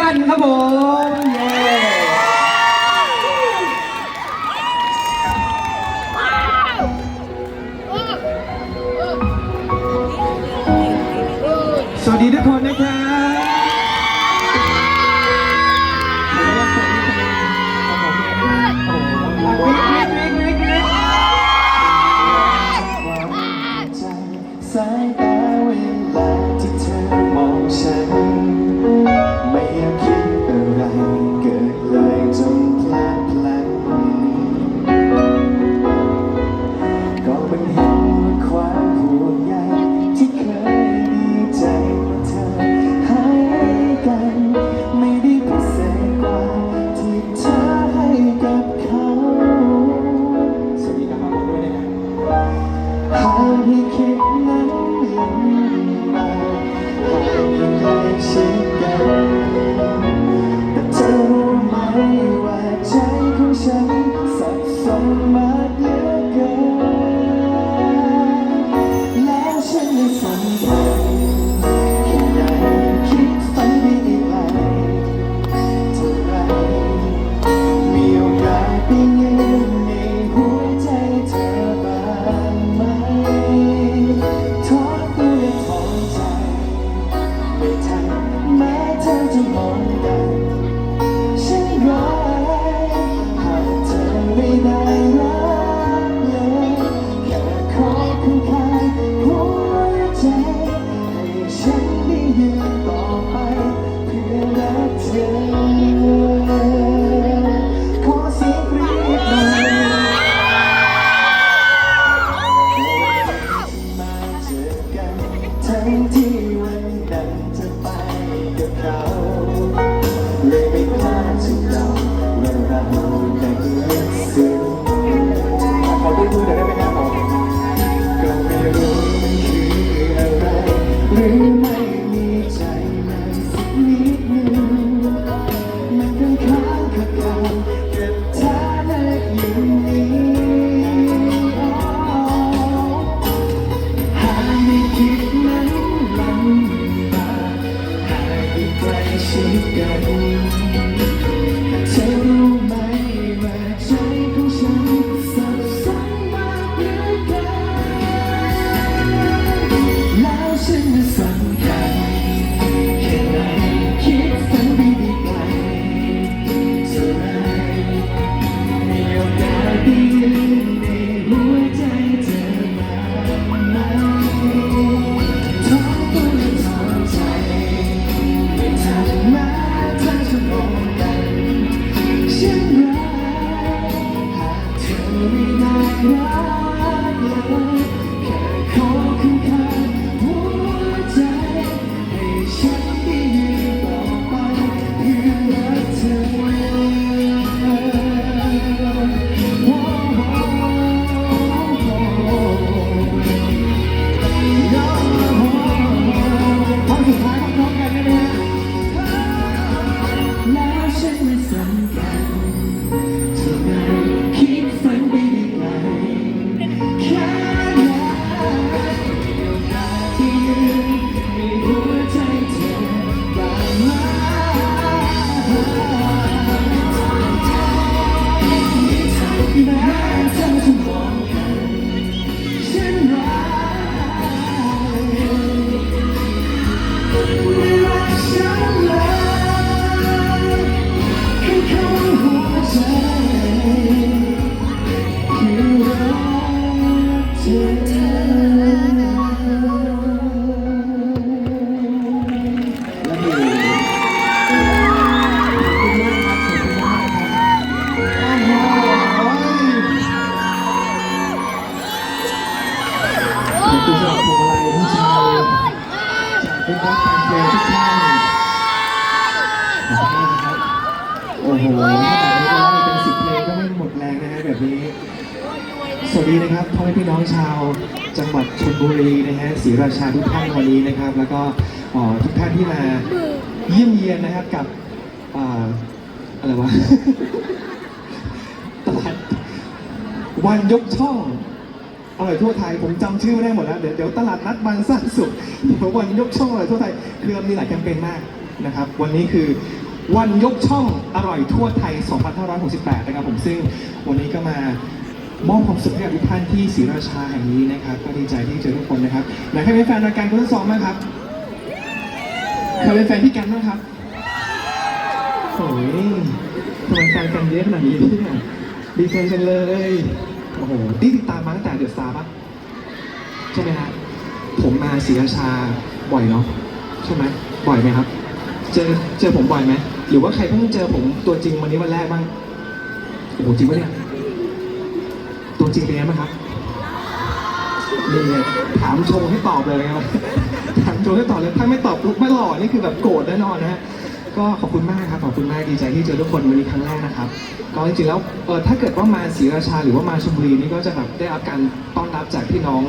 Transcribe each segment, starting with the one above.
กันครับผม ที่ บุรีนะฮะศรีราชาทุกท่านวันนี้นะครับ แล้วก็ทุกท่านที่มาเยี่ยมเยียนนะครับกับอะไรวะตลาดวันยกช่องอร่อยทั่วไทยผมจำชื่อไม่ได้หมดแล้วเดี๋ยวเดี๋ยวตลาดนัดบางสั้นสุดเดี๋ยววันยกช่องอร่อยทั่วไทยคือมีหลายแคมเปญมากนะครับ วันนี้คือวันยกช่องอร่อยทั่วไทย 2568 นะครับผมซึ่งวันนี้ก็มา มอบความสุขให้กับทุกท่านที่ศรีราชาแห่งนี้นะครับก็ดีใจที่เจอทุกคนนะครับไหนใครเป็นแฟนรายการคุณทั้งสองบ้างครับใครเป็นแฟนพี่กันบ้างครับโอ้ยทำไมแฟนกันเยอะขนาดนี้เนี่ยดีใจจังเลยโอ้โหนี่ติดตามมาตั้งแต่เดือดซาร์ปะใช่ไหมฮะผมมาศรีราชาบ่อยเนาะใช่ไหมบ่อยไหมครับ เจอเจอผมบ่อยไหมหรือว่าใครเพิ่งเจอผมตัวจริงวันนี้วันแรกบ้างโอ้โหจริงปะเนี่ย จริงเป็นไงบ้างครับนี่ไงถามโชว์ให้ตอบเลยนะครับถามโชว์ให้ตอบเลยถ้าไม่ตอบลุกไม่หล่อนี่คือแบบโกรธแน่นอนนะฮะก็ขอบคุณมากครับขอบคุณมากดีใจที่เจอทุกคนวันนี้ครั้งแรกนะครับก็จริงๆแล้วเออถ้าเกิดว่ามาศรีราชาหรือว่ามาชลบุรีนี่ก็จะแบบได้รับการต้อนรับจากพี่น้อง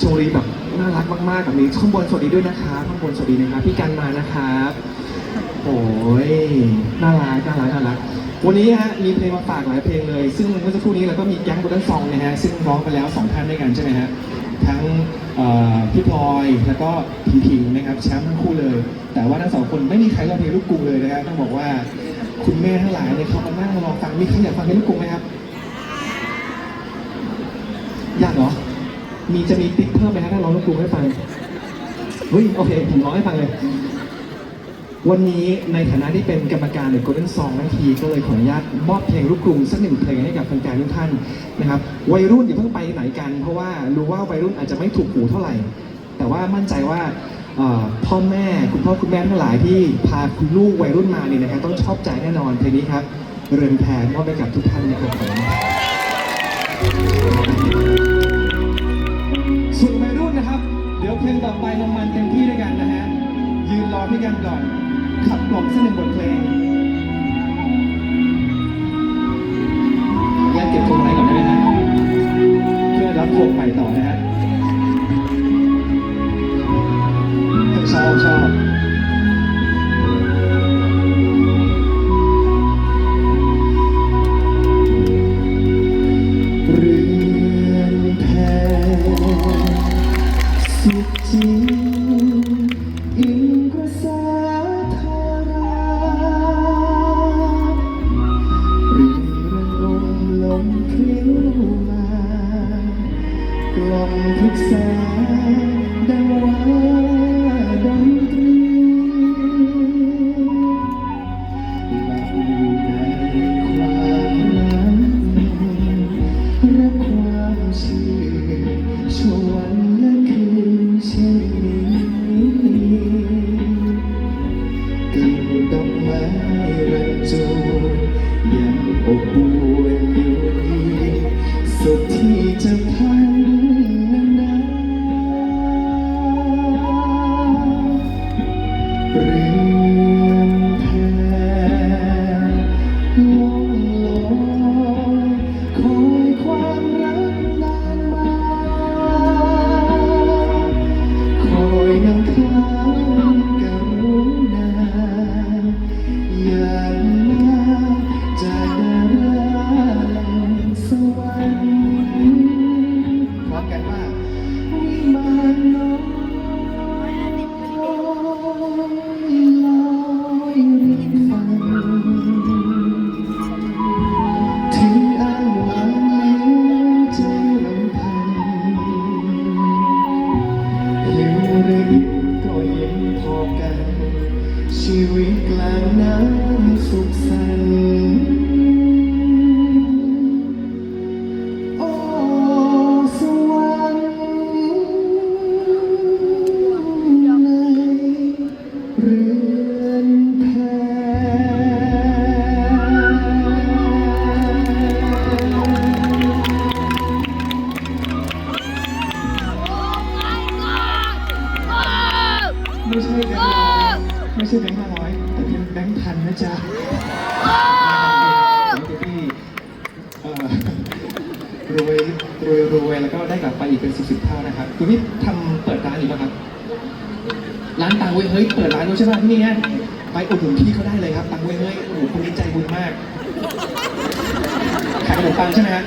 ชมบุรีแบบน่ารักมากๆแบบนี้ข้างบนสวัสดีด้วยนะครับข้างบนสวัสดีนะครับพี่กันมานะครับโอ้ยน่ารักน่ารักน่ารัก วันนี้ฮะมีเพลงมาฝากหลายเพลงเลย ซึ่งเมื่อสักครู่นี้เราก็มีแก๊งโกลเด้นซองนะฮะซึ่งร้องไปแล้วสองท่านด้วยกันใช่ไหมฮะทั้งพี่พลอยแล้วก็พิงพิงนะครับแชมป์ทั้งคู่เลย แต่ว่าทั้งสองคนไม่มีใครร้องเพลงลูกกรุงเลยนะครับต้องบอกว่าคุณแม่ทั้งหลายเนี่ยเขามานั่งรอฟังมีใครอยากฟังเพลงลูกกรุงไหมครับอยากเหรอมีจะมีติ๊กเพิ่มไหมครับถ้าร้องลูกกรุงให้ฟังเฮ้ยโอเคผมร้องให้ฟังเลย วันนี้ในฐานะที่เป็นกรรมการใน Golden Song ทั้งทีก็เลยขออนุญาตมอบเพลงลูกกรุงสักหนึ่งเพลงให้กับแฟนๆทุกท่านนะครับวัยรุ่นอย่าเพิ่งไปไหนกัน เพราะว่ารู้ว่าวัยรุ่นอาจจะไม่ถูกหูเท่าไหร่ แต่ว่ามั่นใจว่าพ่อแม่คุณพ่อคุณแม่ทั้งหลายที่พาคุณลูกวัยรุ่นมาเนี่ยนะครับต้องชอบใจแน่นอนเพลงนี้ครับเรือนแพรมอบไปกับทุกท่านนะครับผมส่วนวัยรุ่นนะครับ เดี๋ยวเพลงต่อไปมันเต็ม อพี่กันก่อน ขับกล่อมสักหนึ่งบทเพลงยัดเก็บพวงไว้ก่อนได้ไหมฮะเพื่อรับพวกไปต่อนะ กล่อมทุกแสงดังว่า ที่รวยรวยรวยแล้วก็ได้กลับไปอีกเป็นสิบสิบเท่านะครับคุณพี่ทำเปิดร้านอีกป่ะครับ ร้านตังเว้ยเฮ้ยเปิดร้านด้วยใช่ไหมที่นี่เนี่ยไปอุดหนุนพี่เขาได้เลยครับตังเว้ยเฮ้ยโอ้โหคนนี้ใจบุญมากขายขนมปังใช่ไหมฮะ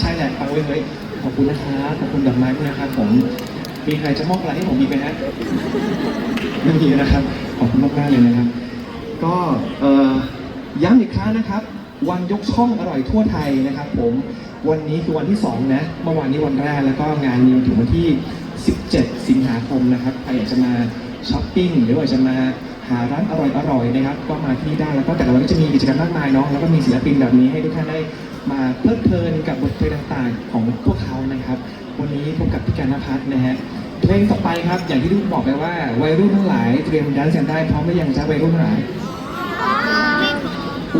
ใช่แหละตังเว้ยเฮ้ยขอบคุณนะครับขอบคุณดอกไม้ด้วยนะครับผมมีใครจะมอบอะไรให้ผมมีกไหมฮะไม่มีนะครับ ขอบคุณมากๆเลยนะครับ ก็ย้ำอีกครั้งนะครับ วันยกช่องอร่อยทั่วไทยนะครับ ผมวันนี้คือวันที่สองนะเมื่อวานนี้วันแรกแล้วก็งานมีถึงวันที่ 17 สิงหาคมนะครับใครอยากจะมาช้อปปิ้งหรือว่าจะมาหาร้านอร่อยๆนะครับ ก็มาที่นี่ได้แล้วก็แต่ละวันก็จะมีกิจกรรมมากมายเนาะแล้วก็มีศิลปินแบบนี้ให้ทุกท่านได้มาเพลิดเพลินกับบทเพลงต่างๆ ของพวกเขานะครับ วันนี้พบกับพี่การณพัฒน์นะฮะเพลงต่อไปครับอย่างที่ทุกบอกไปว่าวัยรุ่นทั้งหลายเตรียมดันซ์กันได้พร้อมหรือยังจ้าวัยรุ่นทั้งหลาย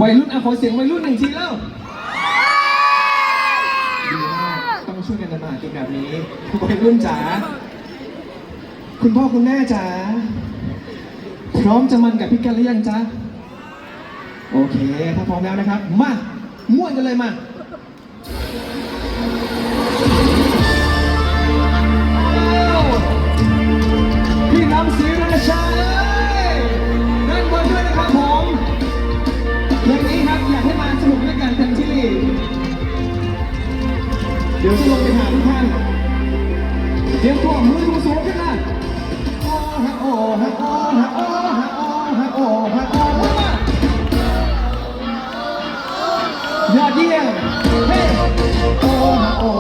วัยรุ่นอะขอเสียงวัยรุ่นหนึ่งทีแล้วดีมากต้องช่วยกันทำมาหากินแบบนี้วัยรุ่นจ๋าคุณพ่อคุณแม่จ๋าพร้อมจะมันกับพี่กันหรือยังจ๊ะโอเค ถ้าพร้อมแล้วนะครับ มาม่วนกันเลยมา ดี๋ยวจะลงไปหาทุกท่านเตรียมตัวมือดูสูงขึ้นนะโอ้ฮะโอ้ฮะโอ้ฮะโอ้ฮะโอ้ฮะโอ้ฮะโอ้มายอดเยี่ยมเฮ้โอ้ฮะโอ้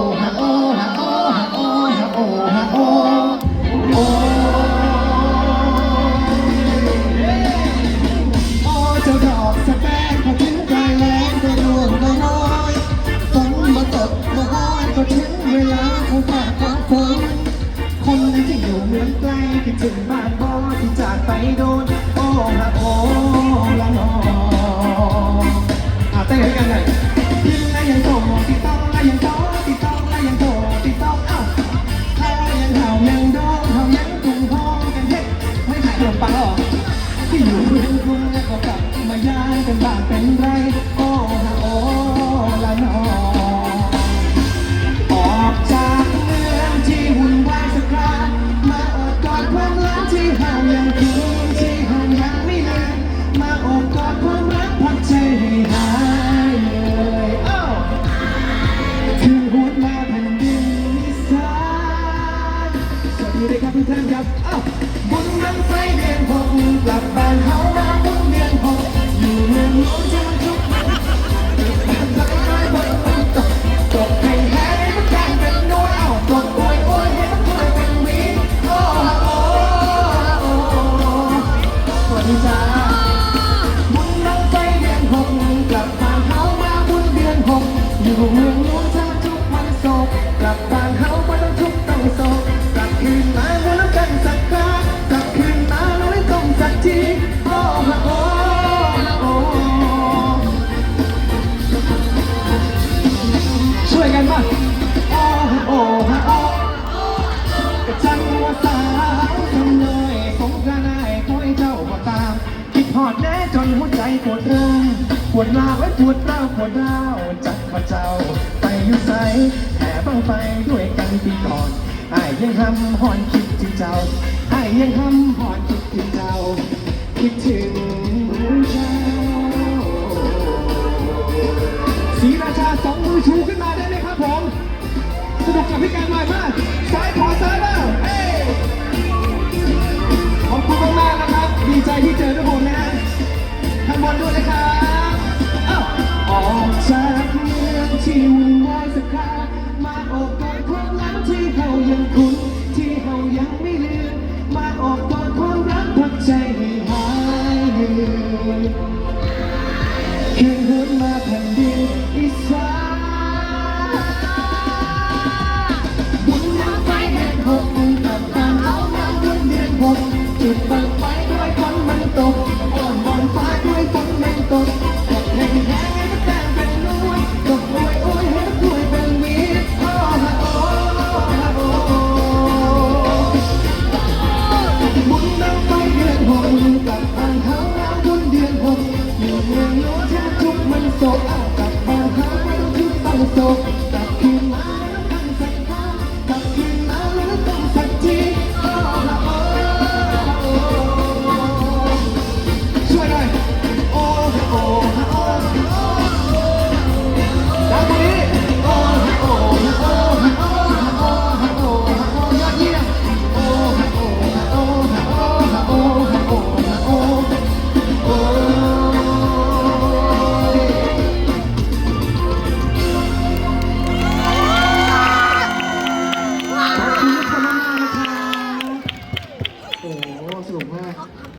เป็นไรโอ้ฮะโอ้ละนอออกจากเมืองที่วุ่นวายสักครามาอบกอดความรักที่ห่างยังคืนที่ห่างยังไม่ลืมมาอบกอดความรักพักใจให้หายเลยเอ้คือหัวมาแผ่นดินอีสานสวัสดีเลยครับทุกท่านครับ ปวดร้าวไว้ปวดร้าวปวดร้าวจักว่าเจ้า ไปอยู่ใสแห่บังไฟด้วยกันปีก่อนไอ้ยังทำหอนคิดถึงเจ้าไอ้ยังทำหอนคิดถึงเจ้า คิดถึงเจ้าศรีราชาสองมือชูขึ้นมาได้ไหมครับผมสนุกกับพี่การหน่อยมากซ้ายขวาซ้ายแล้วเอ้ขอบคุณมากๆนะครับ ดีใจที่เจอทุกคนนะฮะข้างบนด้วยนะครับ จากเมืองที่วุ่นวายสักครามาออกกอดความรักที่เขายังคุ้นที่เขายังไม่ลืมมาออกกอดความรักพักใจให้หาย